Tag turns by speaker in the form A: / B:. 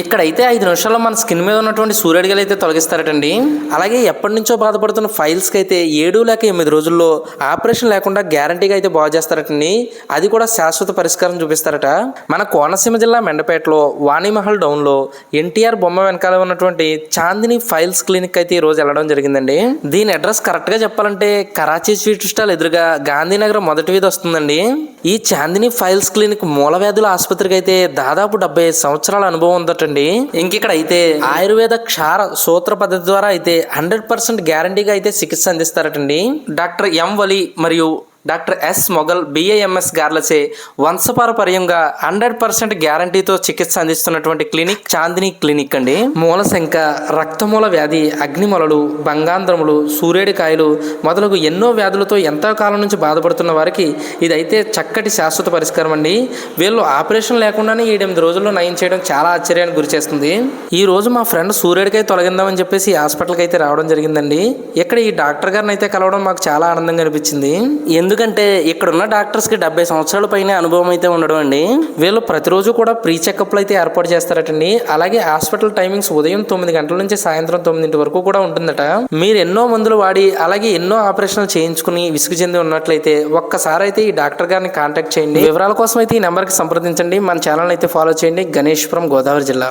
A: ఇక్కడైతే ఐదు నిమిషాల్లో మన స్కిన్ మీద ఉన్నటువంటి సూర్యడిగలు అయితే తొలగిస్తారటండి. అలాగే ఎప్పటి నుంచో బాధపడుతున్న ఫైల్స్కి అయితే ఏడు లేక ఎనిమిది రోజుల్లో ఆపరేషన్ లేకుండా గ్యారంటీగా అయితే బాగు చేస్తారటండి. అది కూడా శాశ్వత పరిష్కారం చూపిస్తారట. మన కోనసీమ జిల్లా మెండపేటలో వాణిమహల్ డౌన్లో ఎన్టీఆర్ బొమ్మ వెనకాల ఉన్నటువంటి చాందిని ఫైల్స్ క్లినిక్ అయితే ఈ రోజు వెళ్ళడం జరిగిందండి. దీని అడ్రస్ కరెక్ట్గా చెప్పాలంటే కరాచీ స్వీట్ స్టాల్ ఎదురుగా గాంధీనగర్ మొదటి వీధి వస్తుందండి. ఈ చాందిని ఫైల్స్ క్లినిక్ మూల వ్యాధుల ఆసుపత్రికి అయితే దాదాపు డెబ్బై సంవత్సరాల అనుభవం ఉందటండి ఇంకిక్కడ అయితే ఆయుర్వేద క్షార సూత్ర పద్ధతి ద్వారా అయితే హండ్రెడ్ పర్సెంట్ గ్యారంటీగా అయితే చికిత్స అందిస్తారటండి. డాక్టర్ ఎం వలి మరియు డాక్టర్ ఎస్ మొఘల్ బిఏఎంఎస్ గార్లచే వంశపారపర్యంగా హండ్రెడ్ పర్సెంట్ గ్యారంటీతో చికిత్స అందిస్తున్నటువంటి క్లినిక్ చాందిని క్లినిక్ అండి. మూలశంక రక్తమూల వ్యాధి అగ్నిమొలలు బంగాంధ్రములు సూర్యుడికాయలు మొదలగు ఎన్నో వ్యాధులతో ఎంతో కాలం నుంచి బాధపడుతున్న వారికి ఇదైతే చక్కటి శాశ్వత పరిష్కారం అండి. వీళ్ళు ఆపరేషన్ లేకుండానే ఏడెనిమిది రోజుల్లో నయం చేయడం చాలా ఆశ్చర్యానికి గురి చేస్తుంది. ఈ రోజు మా ఫ్రెండ్ సూర్యుడికై తొలగిందామని చెప్పేసి హాస్పిటల్కి అయితే రావడం జరిగిందండి. ఇక్కడ ఈ డాక్టర్ గారిని అయితే కలవడం మాకు చాలా ఆనందంగా అనిపించింది. ఎందుకు ఎందుకంటే ఇక్కడ ఉన్న డాక్టర్స్కి డెబ్బై సంవత్సరాల పైన అనుభవం అయితే ఉండడం అండి. వీళ్ళు ప్రతిరోజు కూడా ప్రీ చెకప్లు అయితే ఏర్పాటు చేస్తారటండి. అలాగే హాస్పిటల్ టైమింగ్స్ ఉదయం తొమ్మిది గంటల నుంచి సాయంత్రం తొమ్మిదింటి వరకు కూడా ఉంటుందట. మీరు ఎన్నో మందులు వాడి అలాగే ఎన్నో ఆపరేషన్లు చేయించుకుని విసుగు చెంది ఉన్నట్లయితే ఒక్కసారి అయితే ఈ డాక్టర్ గారిని కాంటాక్ట్ చేయండి. వివరాల కోసం అయితే ఈ నెంబర్కి సంప్రదించండి. మన ఛానల్ అయితే ఫాలో చేయండి. గణేష్పురం గోదావరి జిల్లా.